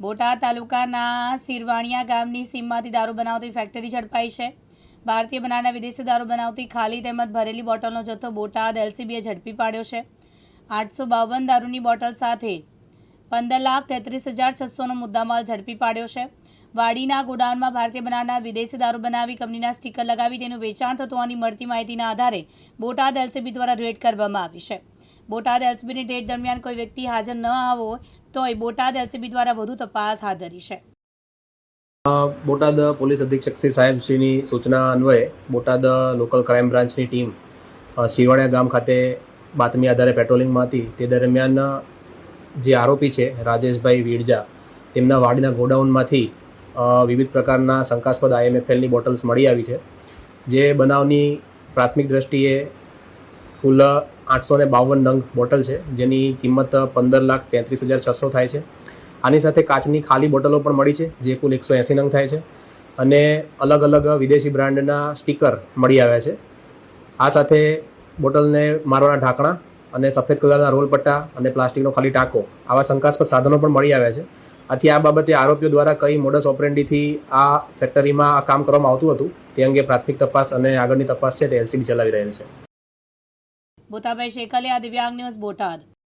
બોટાદ તાલુકાના સિરવાણિયા ગામની સીમમાંથી દારૂ બનાવતી ફેક્ટરી ઝડપાઈ છે. ભારતીય બનાવના વિદેશી દારૂ બનાવતી ખાલી તેમજ ભરેલી બોટલનો જથ્થો બોટાદ એલસીબીએ ઝડપી પાડ્યો છે. આઠસો બાવન દારૂની બોટલ સાથે પંદર લાખ તેત્રીસ હજાર છસોનો મુદ્દામાલ ઝડપી પાડ્યો છે. વાડીના ગોડાઉનમાં ભારતીય બનાવના વિદેશી દારૂ બનાવી કંપનીના સ્ટીકર લગાવી તેનું વેચાણ થતું હોવાની મળતી માહિતીના આધારે બોટાદ એલસીબી દ્વારા રેડ કરવામાં આવી છે. બોટાદ એલસીબીની રેડ દરમિયાન કોઈ વ્યક્તિ હાજર ન આવો તોય બોટાદ એલસીબી દ્વારા વધુ તપાસ હાથ ધરી છે. બોટાદ પોલીસ અધિક્ષક શ્રી સાહેબશ્રીની સૂચના અન્વયે બોટાદ લોકલ ક્રાઇમ બ્રાન્ચની ટીમ અ, શિરવાણિયા ગામ ખાતે બાતમી આધારે પેટ્રોલિંગમાં હતી તે દરમિયાન જે આરોપી છે રાજેશભાઈ વીરજા તેમના વાડીના ગોડાઉનમાંથી વિવિધ પ્રકારના શંકાસ્પદ આઈએમએફએલની બોટલ્સ મળી આવી છે. જે બનાવની પ્રાથમિક દ્રષ્ટિએ કુલ આઠસો ને બાવન નંગ બોટલ છે, જેની કિંમત પંદર લાખ તેત્રીસ હજાર છસો થાય છે. આની સાથે કાચની ખાલી બોટલો પણ મળી છે, જે કુલ એકસો એંસી નંગ થાય છે. અને અલગ અલગ વિદેશી બ્રાન્ડના સ્ટીકર મળી આવ્યા છે. આ સાથે બોટલને મારવાના ઢાંકણા અને સફેદ કલરના રોલ પટ્ટા અને પ્લાસ્ટિકનો ખાલી ટાંકો આવા શંકાસ્પદ સાધનો પણ મળી આવ્યા છે. આથી આ બાબતે આરોપીઓ દ્વારા કઈ મોડસ ઓપરેન્ડીથી આ ફેક્ટરીમાં આ કામ કરવામાં આવતું હતું, તે અંગે પ્રાથમિક તપાસ અને આગળની તપાસ છે, તે એલસીબી ચલાવી રહેલ છે. બોતાભાઈ આ દિવ્યાંગ ન્યૂઝ બોટાદ